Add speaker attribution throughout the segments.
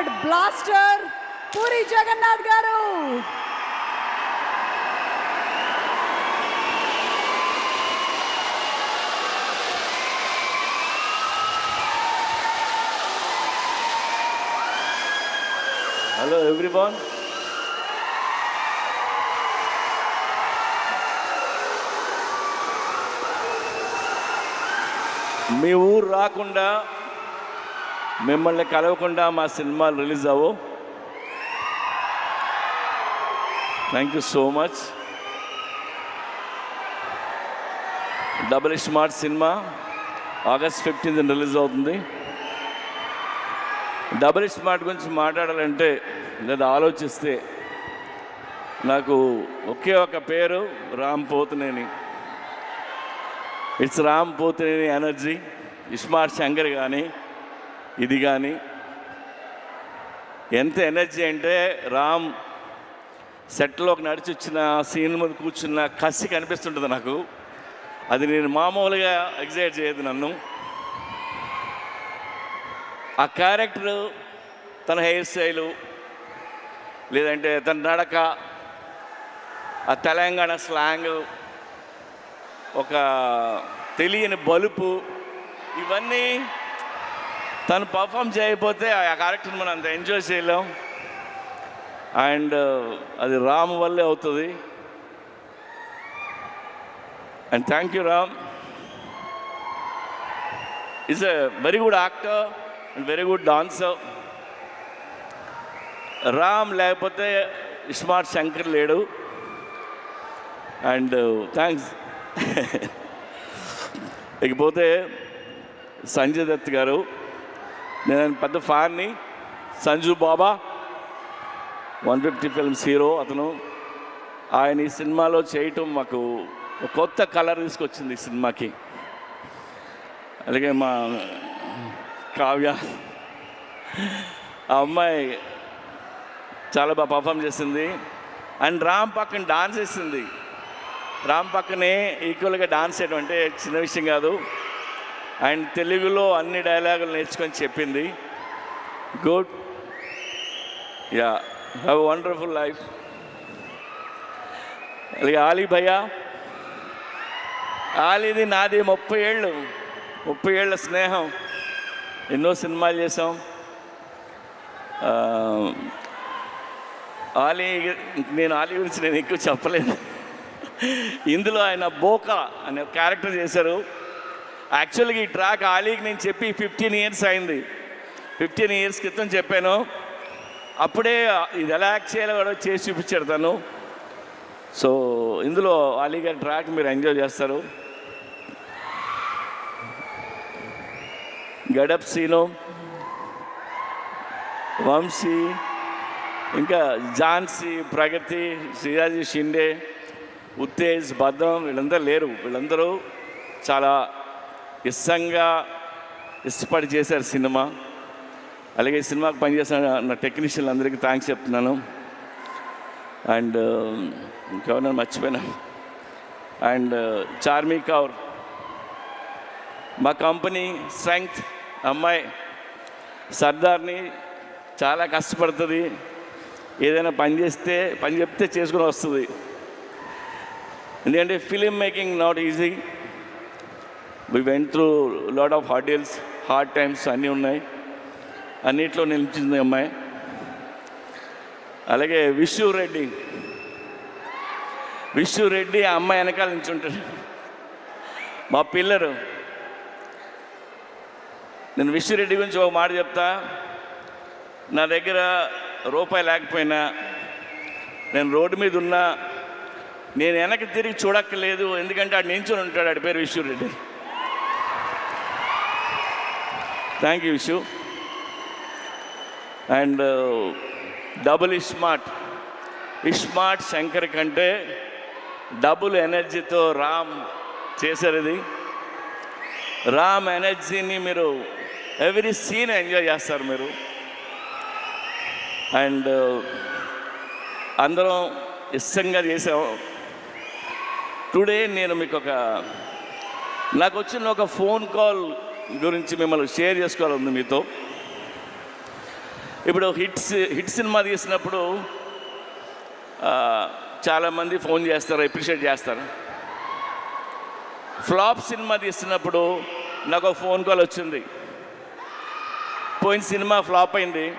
Speaker 1: God blaster puri Jagannadh గారు.
Speaker 2: Hello everyone మీ ఊరు రాకుండా మిమ్మల్ని కలవకుండా మా సినిమాలు రిలీజ్ అవ్వు. Thank you so much double smart cinema August fifteenth release అవుతుంది. డబుల్ స్మార్ట్ గురించి మాట్లాడాలంటే లేదా ఆలోచిస్తే నాకు ఒకే ఒక పేరు Ram Pothineni. It's Ram Pothineni energy ismart Shankar కానీ ఇది కానీ ఎంత ఎనర్జీ అంటే రామ్ సెట్లోకి నడిచి వచ్చిన సీన్ ముందు కూర్చున్న కసి కనిపిస్తుంటుంది నాకు. అది నేను మామూలుగా ఎగ్జైట్ చేయదు నన్ను. ఆ క్యారెక్టర్ తన హెయిర్ స్టైలు లేదంటే తన నడక ఆ తెలంగాణ స్లాంగ్ ఒక తెలియని బలుపు ఇవన్నీ తను పర్ఫామ్ చేయకపోతే ఆ క్యారెక్టర్ మనం అంత ఎంజాయ్ చేయలేం. అండ్ uh, అది రామ్ వల్లే అవుతుంది. And thank you Ram. Is a very good actor and very good dancer Ram లేకపోతే స్మార్ట్ శంకర్ లేడు. అండ్ థ్యాంక్స్ uh, ఇకపోతే సంజయ్ దత్ గారు. నేను పెద్ద ఫ్యాన్ని. Sanju Baba. One fifty films hero అతను. ఆయన ఈ సినిమాలో చేయటం మాకు కొత్త కలర్ తీసుకొచ్చింది ఈ సినిమాకి. అలాగే మా కావ్య. ఆ అమ్మాయి చాలా బాగా పర్ఫామ్ చేసింది. అండ్ రామ్ పక్కన డాన్స్ వేసింది. రామ్ పక్కనే ఈక్వల్గా డాన్స్ చేయడం అంటే చిన్న విషయం కాదు. అండ్ తెలుగులో అన్ని డైలాగులు నేర్చుకొని చెప్పింది. Good ya have wonderful life అలాగే ఆలీ భయ్యా ఆలీది నాది ముప్పై ఏళ్ళు ముప్పై ఏళ్ళ స్నేహం. ఎన్నో సినిమాలు చేసాం ఆలీ నేను ఆలీ గురించి నేను ఎక్కువ చెప్పలేను ఇందులో ఆయన బోకా అనే క్యారెక్టర్ చేశారు. యాక్చువల్గా ఈ ట్రాక్ ఆలీకి నేను చెప్పి ఫిఫ్టీన్ ఇయర్స్ అయింది. ఫిఫ్టీన్ ఇయర్స్ క్రితం చెప్పాను. అప్పుడే ఇది ఎలా యాక్ట్ చేయాలో కూడా చేసి చూపించాడు తను. సో ఇందులో ఆలీ గారి ట్రాక్ మీరు ఎంజాయ్ చేస్తారు. గడప్ సీను వంశీ ఇంకా ఝాన్సీ ప్రగతి శ్రీరాజీ షిండే ఉత్తేజ్ భద్రం వీళ్ళందరూ లేరు. వీళ్ళందరూ చాలా ఇష్టంగా ఇష్టపడి చేశారు సినిమా. అలాగే ఈ సినిమాకి పనిచేసిన నా టెక్నీషియన్లు అందరికీ థ్యాంక్స్ చెప్తున్నాను. అండ్ ఇంకెవరైనా మర్చిపోయినా. అండ్ చార్మీ కౌర్ మా కంపెనీ స్ట్రెంగ్త్ అమ్మాయి సర్దార్ని చాలా కష్టపడుతుంది. ఏదైనా పని చేస్తే పని చెప్తే చేసుకుని వస్తుంది. ఎందుకంటే film making not easy. We went through lot of hurdles hard times అన్నీ ఉన్నాయి. అన్నిట్లో నిలిచింది అమ్మాయి. అలాగే విష్ణు రెడ్డి. విష్ణు రెడ్డి ఆ అమ్మాయి వెనకాల నుంచి ఉంటాడు మా పిల్లరు నేను విష్ణురెడ్డి గురించి ఒక మాట చెప్తా. నా దగ్గర రూపాయి లేకపోయినా నేను రోడ్డు మీద ఉన్నా నేను వెనక్కి తిరిగి చూడక్కర్లేదు ఎందుకంటే ఆడు నించుని ఉంటాడు ఆడి పేరు Vishnu Reddy thank you Vishu and double ismart ismart Shankar కంటే డబుల్ ఎనర్జీతో రామ్ చేశారు ఇది. రామ్ ఎనర్జీని మీరు ఎవ్రీ సీన్ ఎంజాయ్ చేస్తారు మీరు. అండ్ uh, అందరం ఇష్టంగా చేసాం. టుడే నేను మీకు ఒక నాకు వచ్చిన ఒక ఫోన్ కాల్ గురించి మిమ్మల్ని షేర్ చేసుకోవాలని మీతో. ఇప్పుడు హిట్స్ హిట్ సినిమా తీసినప్పుడు చాలామంది ఫోన్ చేస్తారు అప్రిషియేట్ చేస్తారు. ఫ్లాప్ సినిమా తీస్తున్నప్పుడు నాకు ఒక ఫోన్ కాల్ వచ్చింది. పోయిన సినిమా ఫ్లాప్ అయింది.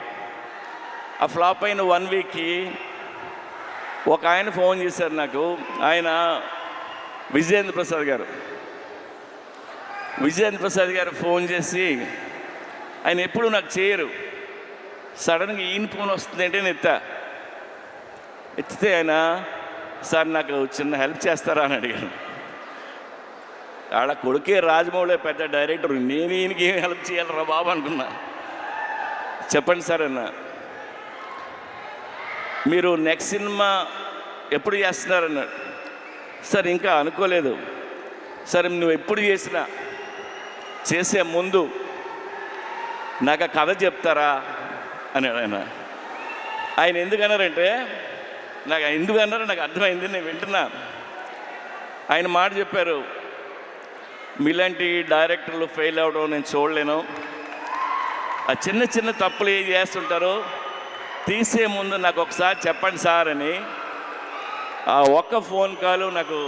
Speaker 2: ఆ ఫ్లాప్ అయిన వన్ వీక్కి ఒక ఆయన ఫోన్ చేశారు నాకు. ఆయన విజయేంద్ర ప్రసాద్ గారు. విజయేంద్ర ప్రసాద్ గారు ఫోన్ చేసి ఆయన ఎప్పుడు నాకు చేయరు. సడన్గా ఈయన ఫోన్ వస్తుంది అంటే నేను ఎత్తా. ఎత్తితే ఆయన సార్ నాకు చిన్న హెల్ప్ చేస్తారా? అని అడిగాను ఆడ కొడుకే రాజమౌళి పెద్ద డైరెక్టర్ నేను ఈయనకి ఏం హెల్ప్ చేయాలరా బాబు అనుకున్నా. చెప్పండి సార్ అన్న. మీరు నెక్స్ట్ సినిమా ఎప్పుడు చేస్తున్నారన్నాడు సార్ ఇంకా అనుకోలేదు. సరే నువ్వు ఎప్పుడు చేసినా చేసే ముందు నాకు ఆ కథ చెప్తారా అని ఆయన ఆయన ఎందుకన్నారంటే నాకు ఎందుకన్నారో నాకు అర్థమైంది నేను వింటున్నా. ఆయన మాట చెప్పారు మీలాంటి డైరెక్టర్లు ఫెయిల్ అవ్వడం నేను చూడలేను. ఆ చిన్న చిన్న తప్పులు ఏం చేస్తుంటారు తీసే ముందు నాకు ఒకసారి చెప్పండి సార్ అని ఆ ఒక్క ఫోన్ కాల్ నాకు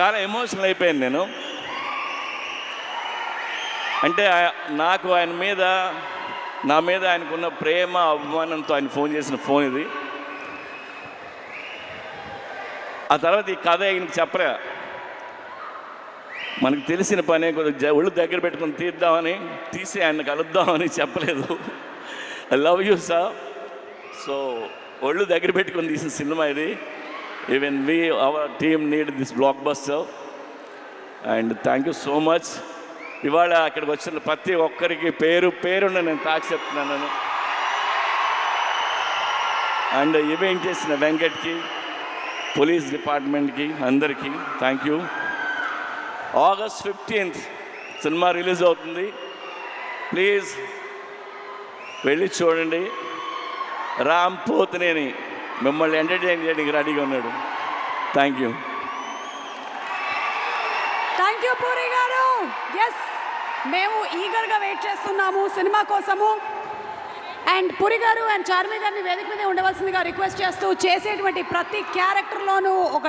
Speaker 2: చాలా ఎమోషనల్ అయిపోయాను నేను. అంటే నాకు ఆయన మీద నా మీద ఆయనకున్న ప్రేమ అభిమానంతో ఆయన ఫోన్ చేసిన ఫోన్ ఇది. ఆ తర్వాత ఈ కథ ఆయనకి చెప్పరా మనకు తెలిసిన పనే కొద్దిగా జ- ఒళ్ళు దగ్గర పెట్టుకుని తీద్దామని తీసి ఆయన కలుద్దామని చెప్పలేదు. I love you sir so ఒళ్ళు దగ్గర పెట్టుకుని తీసిన సినిమా ఇది. Even we our team need this blockbuster and thank you so much ఇవాళ అక్కడికి వచ్చిన ప్రతి ఒక్కరికి పేరు పేరున నేను తాకి చెప్తున్నాను. అండ్ ఈవెంట్ చేసిన వెంకట్కి పోలీస్ డిపార్ట్మెంట్కి అందరికీ thank you August fifteenth cinema release అవుతుంది. ప్లీజ్ వెళ్ళి చూడండి. రామ్ పోతునేని మిమ్మల్ని ఎంటర్టైన్ చేయడానికి రెడీగా ఉన్నాడు. Thank you
Speaker 1: thank you Puri garu. Yes మేము ఈగర్గా వెయిట్ చేస్తున్నాము సినిమా కోసము. అండ్ పురి గారు అండ్ చార్మి గారిని వేదిక మీద ఉండవలసిందిగా రిక్వెస్ట్ చేస్తూ చేసేటువంటి ప్రతి క్యారెక్టర్లోనూ ఒక